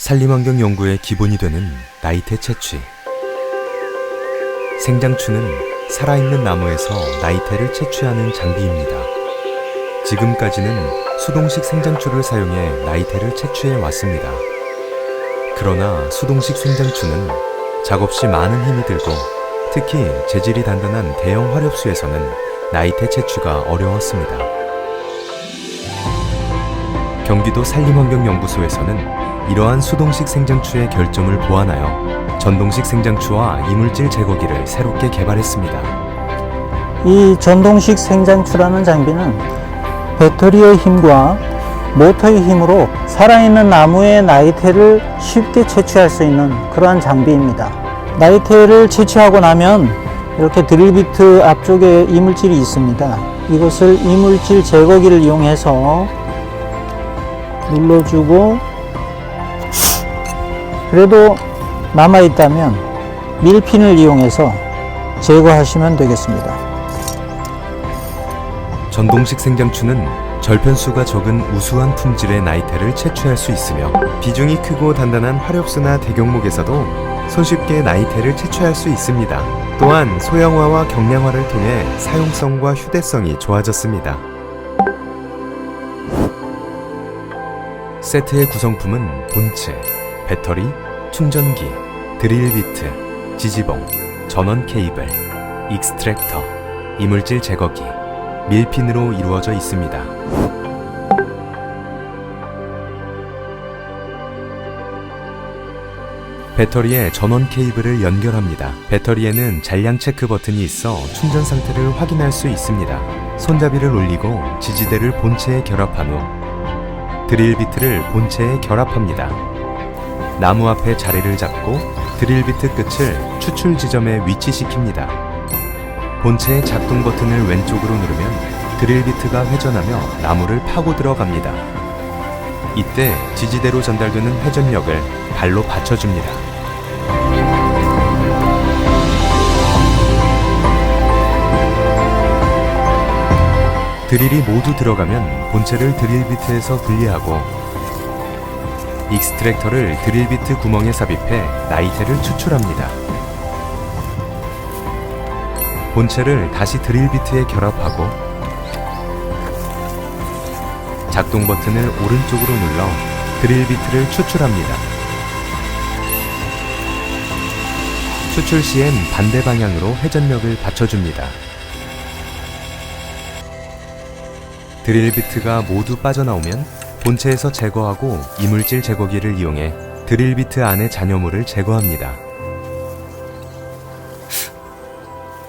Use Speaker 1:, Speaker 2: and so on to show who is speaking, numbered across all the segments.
Speaker 1: 산림환경 연구의 기본이 되는 나이테 채취. 생장추는 살아있는 나무에서 나이테를 채취하는 장비입니다. 지금까지는 수동식 생장추를 사용해 나이테를 채취해 왔습니다. 그러나 수동식 생장추는 작업 시 많은 힘이 들고 특히 재질이 단단한 대형 화력수에서는 나이테 채취가 어려웠습니다. 경기도 산림환경연구소에서는 이러한 수동식 생장추의 결점을 보완하여 전동식 생장추와 이물질 제거기를 새롭게 개발했습니다.
Speaker 2: 이 전동식 생장추라는 장비는 배터리의 힘과 모터의 힘으로 살아있는 나무의 나이테를 쉽게 채취할 수 있는 그러한 장비입니다. 나이테를 채취하고 나면 이렇게 드릴비트 앞쪽에 이물질이 있습니다. 이것을 이물질 제거기를 이용해서 눌러주고 그래도 남아있다면 밀핀을 이용해서 제거하시면 되겠습니다.
Speaker 1: 전동식 생장추는 절편수가 적은 우수한 품질의 나이테를 채취할 수 있으며 비중이 크고 단단한 화력수나 대경목에서도 손쉽게 나이테를 채취할 수 있습니다. 또한 소형화와 경량화를 통해 사용성과 휴대성이 좋아졌습니다. 세트의 구성품은 본체, 배터리, 충전기, 드릴 비트, 지지봉, 전원 케이블, 익스트랙터, 이물질 제거기, 밀핀으로 이루어져 있습니다. 배터리에 전원 케이블을 연결합니다. 배터리에는 잔량 체크 버튼이 있어 충전 상태를 확인할 수 있습니다. 손잡이를 올리고 지지대를 본체에 결합한 후 드릴 비트를 본체에 결합합니다. 나무 앞에 자리를 잡고 드릴 비트 끝을 추출 지점에 위치시킵니다. 본체의 작동 버튼을 왼쪽으로 누르면 드릴 비트가 회전하며 나무를 파고 들어갑니다. 이때 지지대로 전달되는 회전력을 발로 받쳐줍니다. 드릴이 모두 들어가면 본체를 드릴 비트에서 분리하고 익스트랙터를 드릴 비트 구멍에 삽입해 나이테를 추출합니다. 본체를 다시 드릴 비트에 결합하고 작동 버튼을 오른쪽으로 눌러 드릴 비트를 추출합니다. 추출 시엔 반대 방향으로 회전력을 받쳐줍니다. 드릴 비트가 모두 빠져나오면 본체에서 제거하고 이물질 제거기를 이용해 드릴 비트 안의 잔여물을 제거합니다.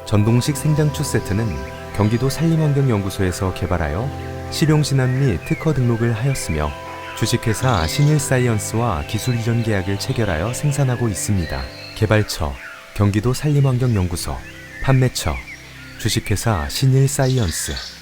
Speaker 1: 전동식 생장추 세트는 경기도 산림환경연구소에서 개발하여 실용신안 및 특허 등록을 하였으며 주식회사 신일사이언스와 기술 이전 계약을 체결하여 생산하고 있습니다. 개발처 경기도 산림환경연구소 판매처 주식회사 신일사이언스